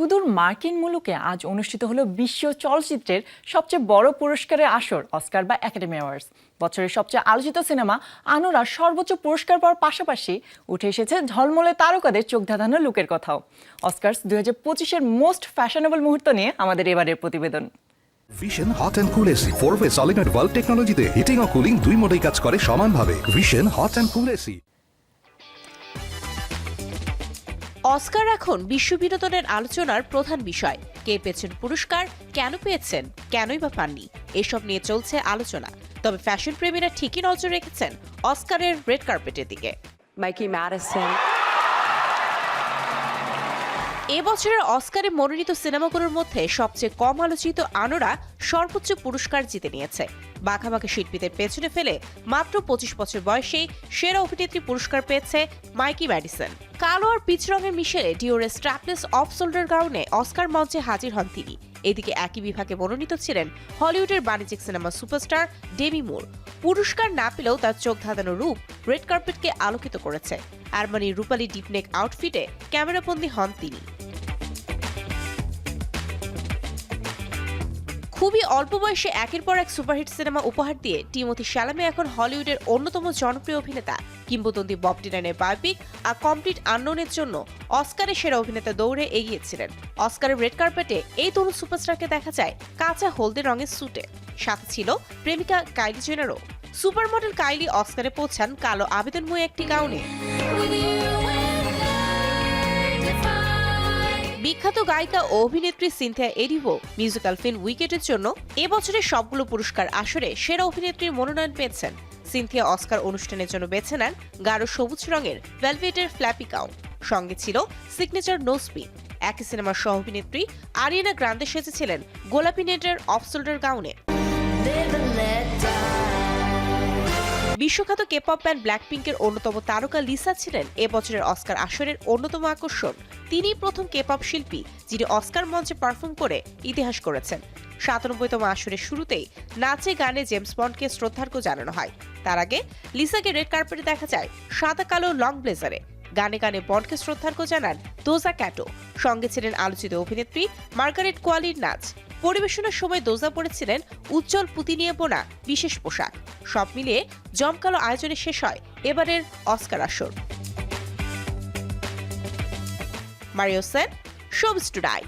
সুদূর মার্কিন মুলুকে আজ অনুষ্ঠিত হলো বিশ্ব চলচ্চিত্রের সবচেয়ে বড় পুরস্কারের আসর, অস্কার বা একাডেমি অ্যাওয়ার্ডস। বছরের সবচেয়ে আলোচিত সিনেমা আনোরা সর্বোচ্চ পুরস্কার পাওয়ার পাশাপাশি উঠে এসেছে ঝলমলে তারকাদের চোখ ধাঁধানো লুকের কথাও। অস্কার্স দুই হাজার পঁচিশের মোস্ট ফ্যাশনেবল মুহূর্ত নিয়ে আমাদের এবারের প্রতিবেদন। Vision hot and cool AC four way solenoid valve টেকনোলজিতে হিটিং ও কুলিং দুই মোডেই কাজ করে সমানভাবে। Vision hot and cool AC. Oscar এখন বিশ্ববিনোদনের আলোচনার প্রধান বিষয়। কে পেয়েছেন পুরস্কার কেন পেয়েছেন কেনই বা পাননি এসব নিয়ে চলছে আলোচনা। তবে ফ্যাশন প্রেমীরা ঠিকই নজর রেখেছেন অস্কারের রেড কার্পেটের দিকে. এবছরের অস্কারে মনোনীত সিনেমাগুলোর মধ্যে সবচেয়ে কম আলোচিত আনোরা সর্বোচ্চ পুরস্কার জিতে নিয়েছে। বাঘাবাঘি শিল্পীদের পেছনে ফেলে মাত্র পঁচিশ বছর বয়সেই সেরা অভিনেত্রী পুরস্কার পেয়েছে মাইকি ম্যাডিসন। কালো আর পিচ রঙের মিশেলে ডিওরের স্ট্র্যাপলেস অফ শোল্ডার গাউনে অস্কার মঞ্চে হাজির হন তিনি। এদিকে একই বিভাগে মনোনীত ছিলেন হলিউডের বাণিজ্যিক সিনেমা সুপারস্টার ডেমি মুর। পুরস্কার না পেলেও তার চোখ ধাঁধানো রূপ রেড কার্পেটকে আলোকিত করেছে। আরমানির রূপালী ডিপনেক আউটফিটে ক্যামেরাবন্দি হন তিনি। খুবই অল্প বয়সে একের পর এক সুপারহিট সিনেমা উপহার দিয়ে টিমোথি শ্যালামে এখন হলিউডের অন্যতম জনপ্রিয় অভিনেতা। কিংবদন্তি বব বায়োপিক আর কমপ্লিট আননোনের জন্য অস্কারের সেরা অভিনেতা দৌড়ে এগিয়েছিলেন। অস্কারের রেড কার্পেটে এই তরুণ সুপারস্টারকে দেখা যায় কাঁচা হলদে রঙের স্যুটে। সাথে ছিল প্রেমিকা কাইলি জেনারও। সুপার মডেল কাইলি অস্কারে পৌঁছান কালো আবেদনময় একটি গাউনে। বিখ্যাত গায়িকা ও অভিনেত্রী সিনথিয়া এডিভো মিউজিক্যাল ফিল্ম উইকেটের জন্য এবছরের সবগুলো পুরস্কার আসরে সেরা অভিনেত্রীর মনোনয়ন পেয়েছেন। সিনথিয়া অস্কার অনুষ্ঠানের জন্য বেছে নেন গাঢ় সবুজ রঙের ভেলভেটের ফ্ল্যাপি গাউন সঙ্গে ছিল সিগনেচার নোসপি। একই সিনেমার সহ অভিনেত্রী আরিয়ানা গ্রান্দে সেজেছিলেন গোলাপি নেটের অফ শোল্ডার গাউনে। বিশ্বখ্যাত কেপপ ব্যান্ড ব্ল্যাক পিঙ্কের অন্যতম তারকা লিসা ছিলেন। এবছরের অস্কার আসরের অন্যতম আকর্ষণ তিনি প্রথম কেপপ শিল্পী, যিনি অস্কার মঞ্চে পারফর্ম করে ইতিহাস করেছেন। সাতানব্বইতম আসরের শুরুতেই নাচে গানে জেমস বন্ডকে শ্রদ্ধার্ঘ্য জানানো হয়। তার আগে লিসাকে রেড কার্পেটে দেখা যায় সাদা, কালো লং ব্লেজারে গানে গানে বন্ডকে শ্রদ্ধার্ঘ্য জানান দোজা ক্যাটো। সঙ্গে ছিলেন আলোচিত অভিনেত্রী মার্গারেট কোয়ালির নাচ। পরিবেশনার সময় দোজা পড়েছিলেন উজ্জ্বল পুঁতি নিয়ে বোনা, বিশেষ পোশাক। সব মিলিয়ে জমকালো আয়োজনে শেষ হয় এবারের অস্কার আসর। Mario Sen showbiz টুডাই